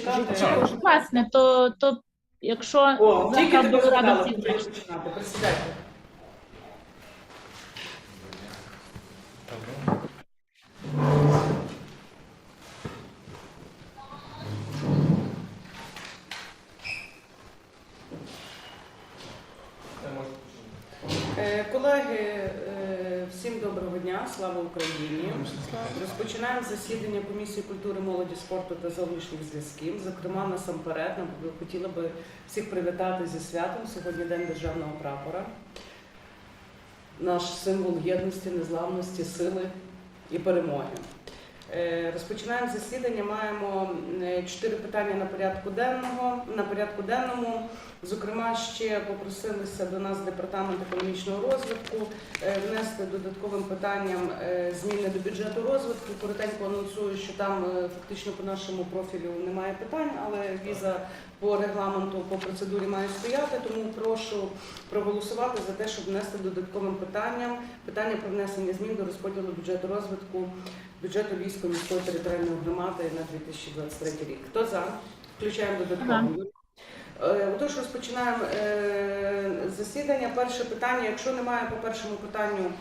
чекати. Власне, то, то якщо О, тільки тебе згадала, всіх починати. Присідайте Колеги, е, всім доброго дня, слава Україні. Розпочинаємо засідання комісії культури, молоді, спорту та зовнішніх зв'язків. Зокрема, насамперед хотіла би всіх привітати зі святом. Сьогодні День державного прапора. Наш символ єдності, незламності, сили і перемоги. Е, Розпочинаємо засідання. Маємо е, чотири питання на порядку денного. На порядку денному, зокрема, ще попросилися до нас департамент економічного розвитку е, внести додатковим питанням е, зміни до бюджету розвитку. Коротенько анонсую, що там е, фактично по нашому профілю немає питань, але віза по регламенту по процедурі має стояти. Тому прошу проголосувати за те, щоб внести додатковим питанням питання про внесення змін до розподілу бюджету розвитку бюджету Львівської міської територіальної громади на 2023 рік. Хто за? Включаємо додатково. Е, Отож, розпочинаємо е, засідання. Перше питання. Якщо немає по першому питанню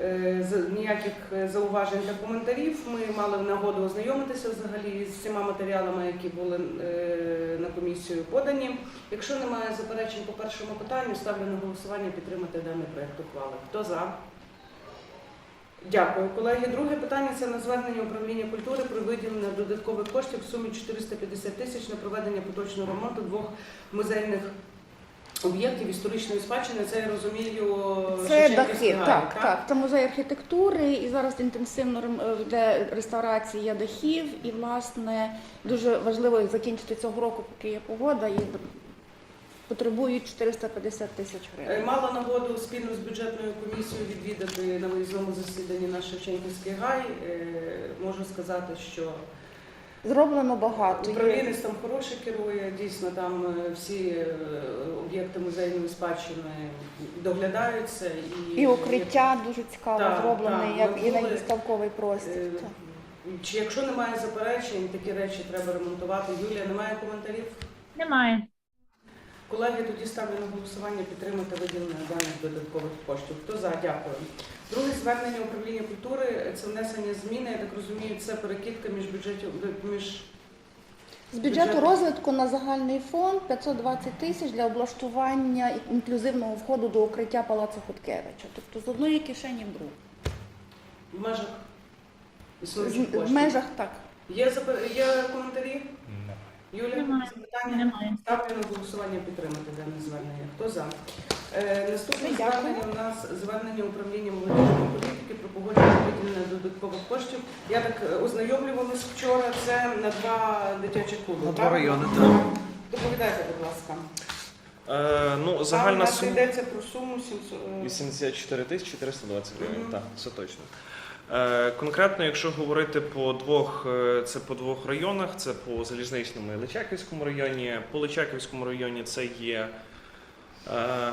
е, ніяких зауважень та коментарів, ми мали нагоду ознайомитися взагалі з всіма матеріалами, які були на комісію подані. Якщо немає заперечень по першому питанню, ставлю на голосування підтримати даний проект ухвали. Хто за? Дякую, колеги. Друге питання це на звернення управління культури про виділення додаткових коштів в сумі 450 тисяч на проведення поточного ремонту двох музейних об'єктів історичної спадщини. Це я розумію. Це дахи, гай, так, так. Це музей архітектури, і зараз інтенсивно рем- е, йде реставрація дахів. І, власне, дуже важливо закінчити цього року, поки є погода, і потребують 450 тисяч Е, гривень. Мала нагоду спільно з бюджетною комісією відвідати на виїзному засіданні наш Шевченківський гай. Е, Можу сказати, що Зроблено багато. Управлінець там хороше керує, дійсно там е, всі е, об'єкти музейної спадщини доглядаються і, І укриття дуже цікаво Так, зроблене, так, як ми і на були, виставковий Е, простір. так. Чи якщо немає заперечень, такі речі треба ремонтувати. Юлія, немає коментарів? Немає. Колеги, тоді ставлю на голосування підтримати виділення даних додаткових коштів. Хто за? Дякую. Друге звернення управління культури це внесення зміни. Я так розумію, це перекидка між бюджетів між З бюджету розвитку на загальний фонд 520 тисяч для облаштування інклюзивного входу до укриття Палацу Хоткевича. Тобто з одної кишені в другу. в межах В межах так. Є є коментарі? Юля, Немає. запитання? Немає. Ставлю на голосування підтримати дане звернення. Хто за? Е, наступне Дякую. звернення у нас звернення управління молодіжної політики про погодження виділення додаткових коштів. Я так е, ознайомлювалась вчора. Це на два дитячі клуби. На так? два райони, так. Доповідайте, будь ласка. Е, ну, Там у загальна нас сума йдеться про суму 700... е, 84 тисячі 420 гривень. Мгм. Так, це точно. Е, конкретно, якщо говорити по двох, е, це по двох районах, це по залізничному і Личаківському районі. По Личаківському районі це є е,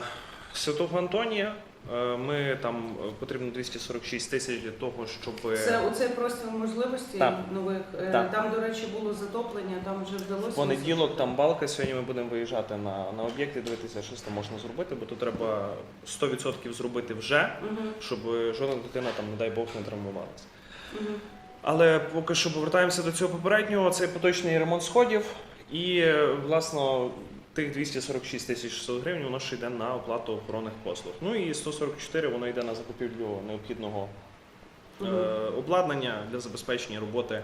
Святого Антонія. Е, Ми там е, потрібно 246 тисяч для того, щоб Це оцей простір можливості Так. нових. Е, Так. Там, до речі, було затоплення, там вже вдалося. в понеділок там балка. Сьогодні ми будемо виїжджати на, на об'єкти, дивитися, що там можна зробити, бо тут треба 100% зробити вже, Мгм, щоб жодна дитина там, не дай Бог, не травмувалася. мгм. Але поки що повертаємося до цього попереднього. Це поточний ремонт сходів. І е, власно тих 246 тисяч 600 гривень воно ще йде на оплату охоронних послуг. Ну і 144 воно йде на закупівлю необхідного е, обладнання для забезпечення роботи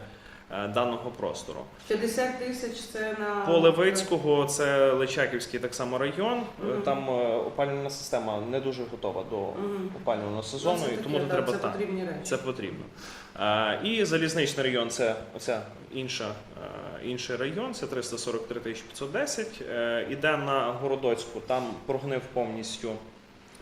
е, даного простору. 50 тисяч це на По Левицького це Личаківський так само район. Е, Мгм. Там е, опалювальна система не дуже готова до Мгм. опалювального сезону, Ну, це і тому так, треба це так. потрібні речі. Це потрібно. А, і залізничний район це оця інша, е, інший район, це 343 тисячі 510. Е, Іде на Городоцьку, там прогнив повністю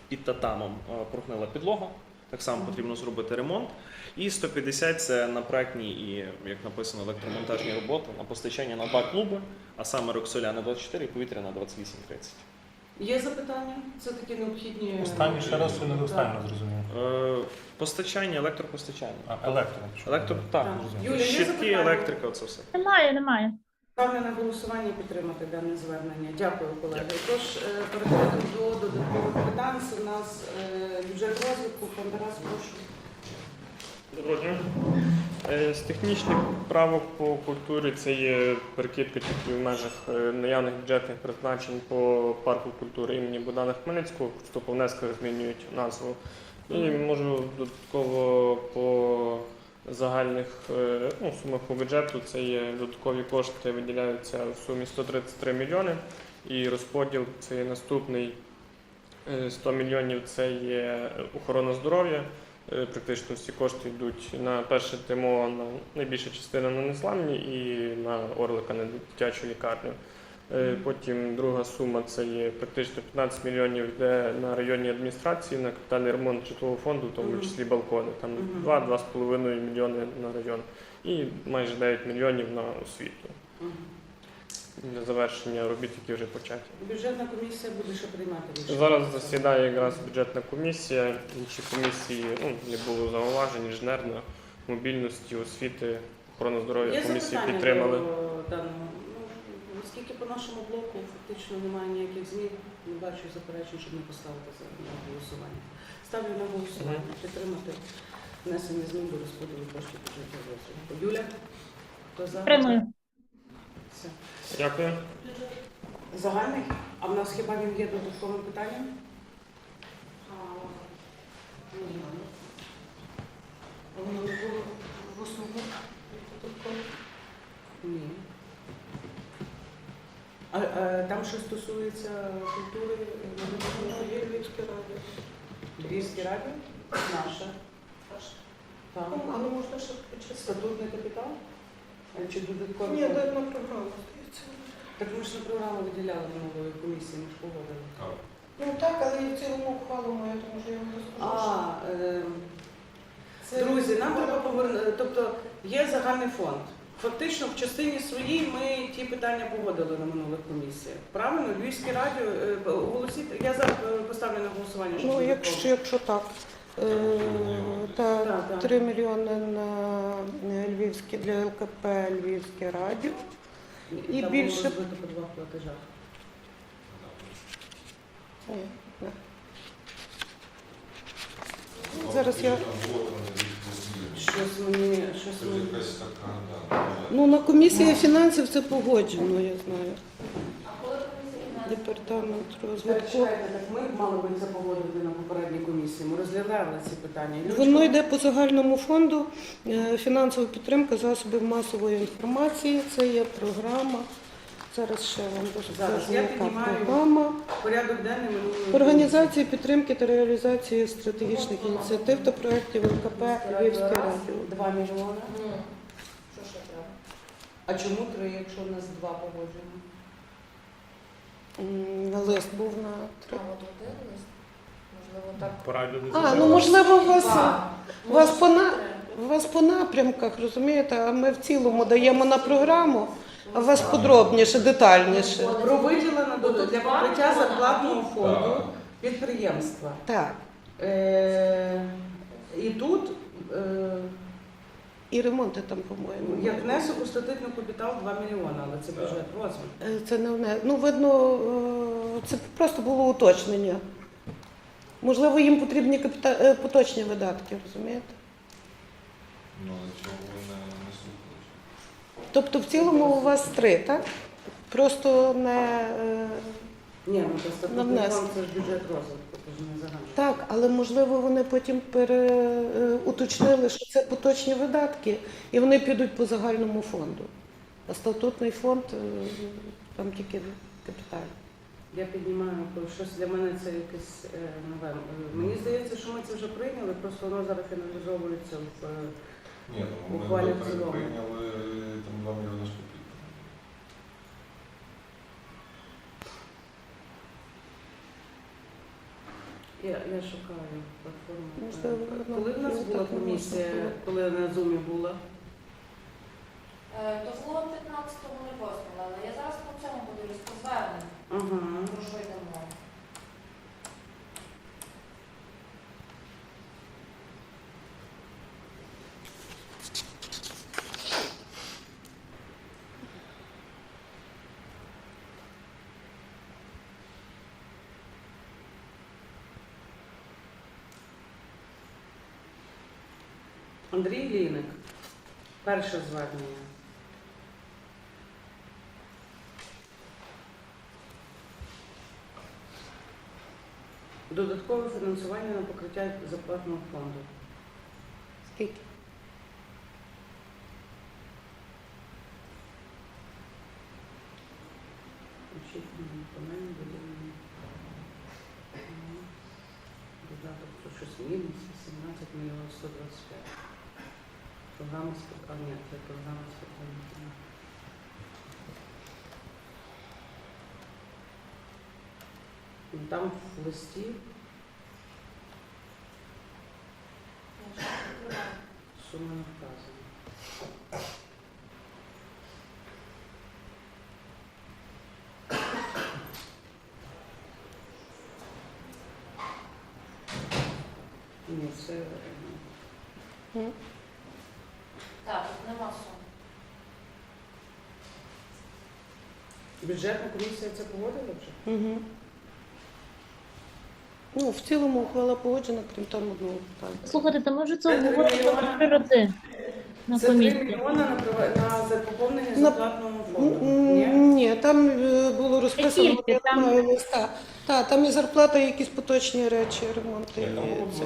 під татамом е, прогнила підлога. Так само потрібно зробити ремонт. І 150 це на проектні і, як написано, електромонтажні роботи на постачання на два клуби, а саме Роксоляна 24 і повітря на 28.30. Є запитання? Це такі необхідні. Останній ще раз я не достатньо зрозумів. Е, Постачання, електропостачання. А, електро. Електро, так. Так. Юля, є Щитки, запитання? електрика, це все. Немає, немає. Ставлю на голосування підтримати дане звернення. Дякую, колеги. Тож е, переходимо до додаткових питань. Це у нас е, бюджет розвитку. Пан Тарас, прошу. Дня. Е, З технічних правок по культурі це є перекидка тільки в межах е, наявних бюджетних призначень по парку культури імені Богдана Хмельницького. Просто по внесках змінюють назву. І можу додатково по загальних е, ну, сумах по бюджету це є додаткові кошти, виділяються в сумі 133 мільйони. І розподіл це є наступний е, 100 мільйонів це є охорона здоров'я. Е, Практично всі кошти йдуть на перше ТМО, на найбільша частина на незламні і на Орлика на дитячу лікарню. Е, Потім друга сума це є практично 15 мільйонів йде на районні адміністрації на капітальний ремонт житлового фонду, в тому числі балкони. Там Мгм. 2-2,5 мільйони на район. І майже 9 мільйонів на освіту. Для завершення робіт, які вже початі. Бюджетна комісія буде ще приймати рішення. Зараз засідає якраз бюджетна комісія. Інші комісії ну, не було зауважень, інженерна, мобільності, освіти, охорони здоров'я Є комісії підтримали. до даного? Ну, оскільки по нашому блоку фактично немає ніяких змін, не бачу заперечень, щоб не поставити за на голосування. Ставлю на голосування. Підтримати внесення змін до розподілу коштів бюджету розвитку. Юля? Хто за? Все. Дякую. Загальний? А в нас хіба він є додатковим питанням? Воно не було в основному? Ні. А, а там, що стосується культури, е, є Львівське радіо. Львівське радіо? Наше. Так. Але можна ще включити. Статутний капітал? Чи додатковий? Ні, програму, здається. Так ми ж на програму виділяли минулої комісії, ми ж погодили. Ну так, але і в цілому ухвалу маю, тому що я вам розкажу. А, е, Це- друзі, нам треба повернути. Тобто є загальний фонд. Фактично, в частині своїй ми ті питання погодили на минулих комісіях. Правильно, Львівське радіо е, оголосіть. Я зараз е, поставлю на голосування. щоб Ну, якщо, якщо так. Е, та Так, так. 3 мільйони на Львівське для ЛКП Львівське радіо. І Там більше- було розбито по двох платежах. Не. Зараз я. Щось мені, щось мені. Ну, на комісії фінансів це погоджено, я знаю. Департамент розвитку. Чекайте, так ми мали би це погодити на попередній комісії. Ми розглядали ці питання. Людочка, Воно йде по загальному фонду е, фінансова підтримка засобів масової інформації. Це є програма. Зараз ще вам Зараз розкажу, я яка піднімаю. програма. порядок денний минулої Організації підтримки та реалізації стратегічних ініціатив та проєктів ЛКП Львівське радіо. 2 мільйони. А чому три, якщо в нас два погоджені? Лист був на три. Порадю А, ну можливо, у вас, у вас по на у вас по напрямках, розумієте, а ми в цілому даємо на програму, а у вас подробніше, детальніше. Про виділено до- для покриття зарплатного фонду підприємства. Так. Е, і тут, е, І ремонти там, по-моєму. як внесок у статутний капітал 2 мільйони, але це бюджет розвитку. Е, Це не вне. Ну, видно, е, це просто було уточнення. Можливо, їм потрібні капіта... е, поточні видатки, розумієте? Ну, але чого ви не, не слухали? Тобто в цілому у вас три, так? Просто не. Ні, ну це На внесок. це ж бюджет розвитку, це ж не загальний. Так, але можливо вони потім пере... е, уточнили, що це поточні видатки, і вони підуть по загальному фонду. А статутний фонд е, там тільки капітальний. Я піднімаю, бо щось для мене це якесь е, нове. Е, Мені здається, що ми це вже прийняли, просто воно зараз фіналізовується в. е, Ні, ну ми Буквально в при- цілому. прийняли там 2 мільйони штук. Я, я шукаю платформу. Можливо, Е, Коли в нас ну, була комісія, коли на зумі була? Е, То було 15-го не розміла, але я зараз по цьому буду розповідати, Ага. про що йде мова. Андрій Ліник. Перше звернення. Додаткове фінансування на покриття зарплатного фонду. Скільки? Додаток про щось мінус 17 мільйонів 125. Програма спілкання, це програма спілкання. Ну, Там в листі сума не вказана. Бюджетна комісія це погодила вже? Угу. Ну, в цілому ухвала погоджена, крім там одного питання. Слухайте, та ми вже Це обговорювали мільйони. три рази на Це 3 комісії. мільйони на, прива- на за поповнення На- зарплатного фонду. М, Ні? Ні, там е, було розписано, Тільки я там- листа. Так, там і зарплата, і якісь поточні речі, ремонти. І це.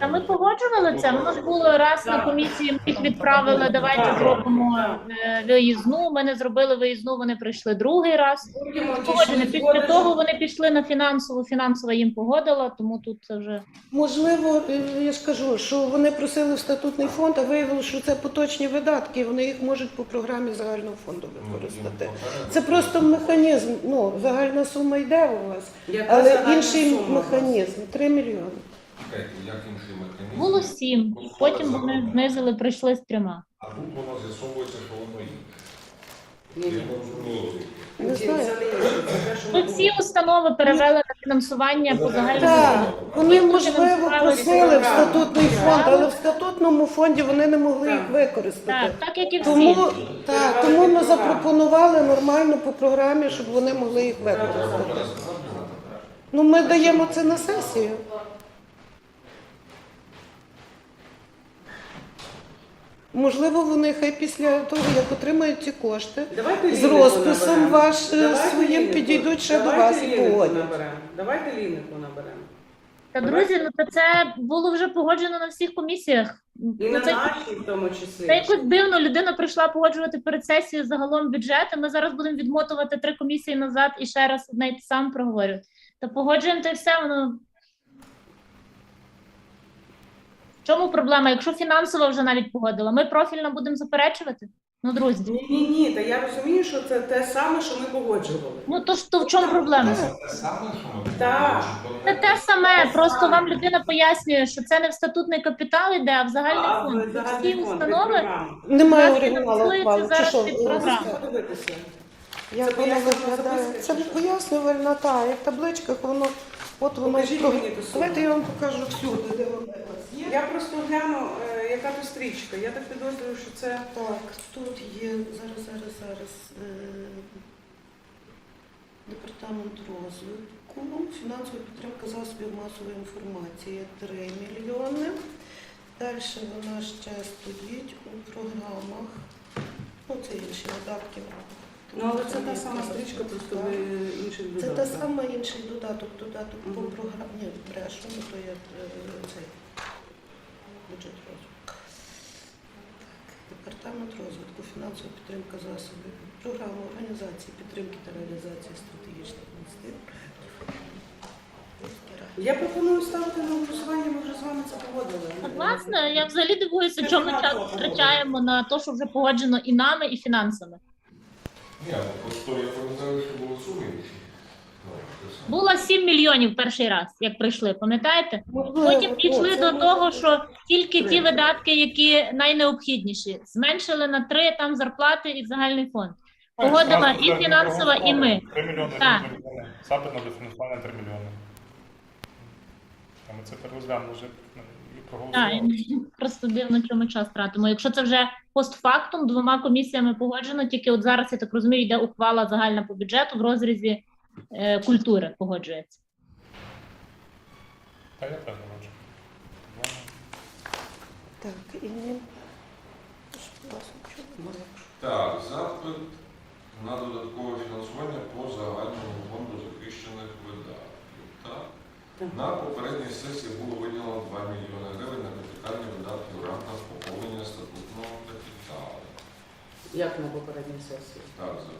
Та ми погоджували це. Воно ж було раз на комісії. Ми їх відправили. Давайте Так. зробимо е, виїзну. Ми не зробили виїзну. Вони прийшли другий раз. Потім Погоджені. Після того вони пішли на фінансову. Фінансова їм погодила, тому тут це вже Можливо, е, я ж кажу, що вони просили в статутний фонд, а виявилося, що це поточні видатки, і вони їх можуть по програмі загального фонду Ну, використати. Це просто механізм. Ну, загальна сума йде вас, Яка але загальна інший сума у вас? механізм 3 мільйони. Чекайте, як інший механізм? було сім. Потім вони знизили, прийшли з трьома. А тут воно з'ясовується, що воно. Ні, ні. Звідки. Не знаю. це не інше, це те, що ми всі установи перевели на фінансування по загальному. Так, вони можливо просили в статутний фонд, але в статутному фонді вони не могли їх використати. Так, так як і всі. Тому так, тому ми запропонували нормально по програмі, щоб вони могли їх використати. Ну ми даємо це на сесію. Можливо, вони хай після того, як отримають ці кошти, Давайте з Лінику розписом наберемо. ваш, е, Давайте своїм Лінику. підійдуть ще до вас і Лінику погодять. наберемо. Давайте лінику наберемо. Та друзі, ну то це було вже погоджено на всіх комісіях. І Ну, на це, нашій в тому числі. це якось дивно. Людина прийшла погоджувати перед сесією загалом бюджет. і Ми зараз будемо відмотувати три комісії назад і ще раз одне й те саме проговорювати. Та погоджуємо й все. Воно в чому проблема? Якщо фінансово вже навіть погодила, ми профільно будемо заперечувати. Ну, друзі, Ні, ні, ні, та я розумію, що це те саме, що ми погоджували. ну то ж то в чому проблема? Це те саме, що ми Так. чи Це те саме, просто вам людина пояснює, що це не в статутний капітал йде, а в загальний А, фонд. загальний Всі фонд, ви установи. Немає Нас оригіналу фінансується ухвали. Чи зараз що? під програму. Можете подивитися. Як Це воно пояснювальна виглядає? записка Це чи що? пояснювальна, так, як в табличках воно. От воно. Покажіть про- мені ту суму. Давайте я вам покажу всюди, де воно у вас є. Я просто гляну, е, яка то стрічка. Я так підозрюю, що це Так, тут є зараз, зараз, зараз е, департамент розвитку, фінансова підтримка засобів масової інформації 3 мільйони. Далі вона ще стоїть у програмах. Ну, це інші видатки. Ну, але це та сама стрічка, просто ви інших Це додатках. те саме інший додаток, додаток по Мгм. програмі. Ні, брешу, ну, то є е, цей бюджет розвитку. Департамент розвитку, фінансова підтримка засобів, програма організації підтримки та реалізації стратегічних інвестицій. Я пропоную ставити на голосування, ми вже з вами це погодили. Так, Власне, я взагалі дивуюся, чому ми час втрачаємо на те, що вже погоджено і нами, і фінансами. Ні, ну просто я пам'ятаю, що було суми. Ну, саме. Було 7 мільйонів перший раз, як прийшли, пам'ятаєте? Потім це до того, що тільки ті видатки, які найнеобхідніші, зменшили на 3 там зарплати і загальний фонд. Погодила і фінансова, і ми. 3 мільйони. Так. Запит на дофінансування 3 мільйони. А ми це перерозглянули вже Так, і просто дивно, чому час тратимо. Якщо це вже постфактум двома комісіями погоджено, тільки от зараз, я так розумію, йде ухвала загальна по бюджету в розрізі е, культури погоджується. Та я теж не бачу. Так, і немає? Так, запит на додаткове фінансування по загальному фонду захищених видатків. Так? Так. На попередній сесії було виділено 2 мільйони гривень на капітальні видатки в рамках поповнення статутного капіталу. Як на попередній сесії? Так, за,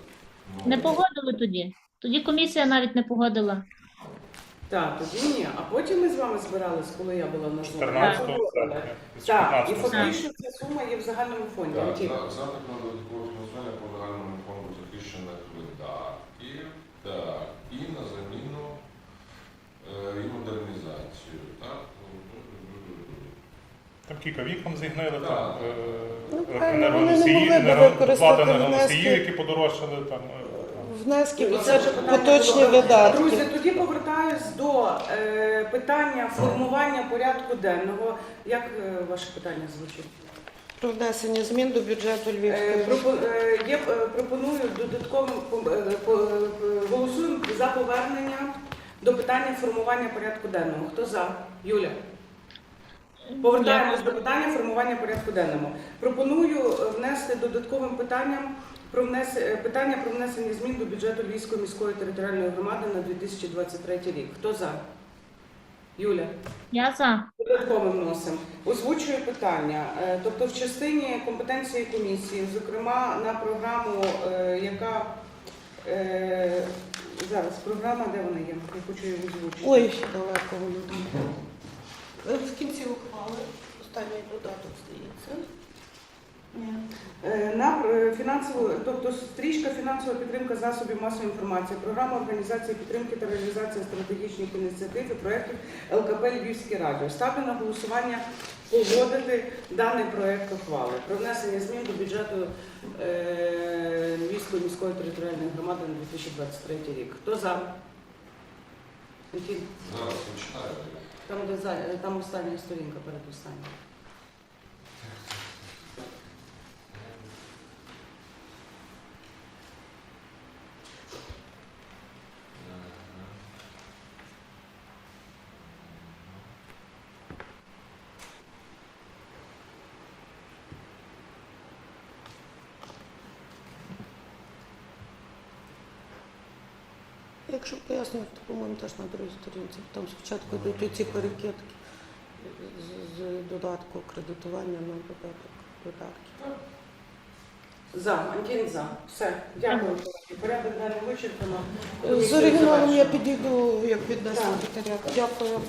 ну, Не погодили тоді. Тоді комісія навіть не погодила. Так, тоді ні. А потім ми з вами збирались, коли я була на зоні. 14 Так, серпня. Так, і 15 фактично ця сума є в загальному фонді. Так, Антін. за- запит на додаткове фінансування по загальному фонду захищених видатків. Так, і на заміну е, і модернізацію. Так? Там кілька вікон зігнили, там енергоносії, плата енергоносіїв, які подорожчали. Там, е, Внески, бо Ну, це поточні видатки. Друзі, тоді повертаюсь до е, питання формування порядку денного. Як е, ваше питання звучить? Про внесення змін до бюджету Е, пропо- е, є, е, пропоную додатковим по- е, по- е, голосуємо за повернення до питання формування порядку денного. Хто за? Юля. Повертаємось до питання формування порядку денного. Пропоную е, внести додатковим питанням про внес... е, питання про внесення змін до бюджету Львівської міської територіальної громади на 2023 рік. Хто за? Юля. Я за. Додатково вносимо. Озвучую питання. Е, Тобто в частині компетенції комісії, зокрема на програму, яка зараз програма, де вона є? Я хочу її озвучити. Ой, далеко воно. Е, В кінці ухвали останній додаток здається. Е, На е, фінансову, тобто стрічка фінансова підтримка засобів масової інформації, програма організації підтримки та реалізації стратегічних ініціатив і проєктів ЛКП Львівське радіо. Ставлю на голосування погодити даний проєкт ухвали про внесення змін до бюджету е, Львівської міської територіальної громади на 2023 рік. Хто за? Зараз почитаю. Там, де там остання сторінка перед останньою. Якщо пояснювати, то, по-моєму, теж на другій сторінці. Там спочатку йдуть ці перекидки з, додатку кредитування на додаток видатків. За, Антін за. Все, дякую. Порядок не вичерпано. З оригіналом я підійду, як віддасть секретаріат. Дякую.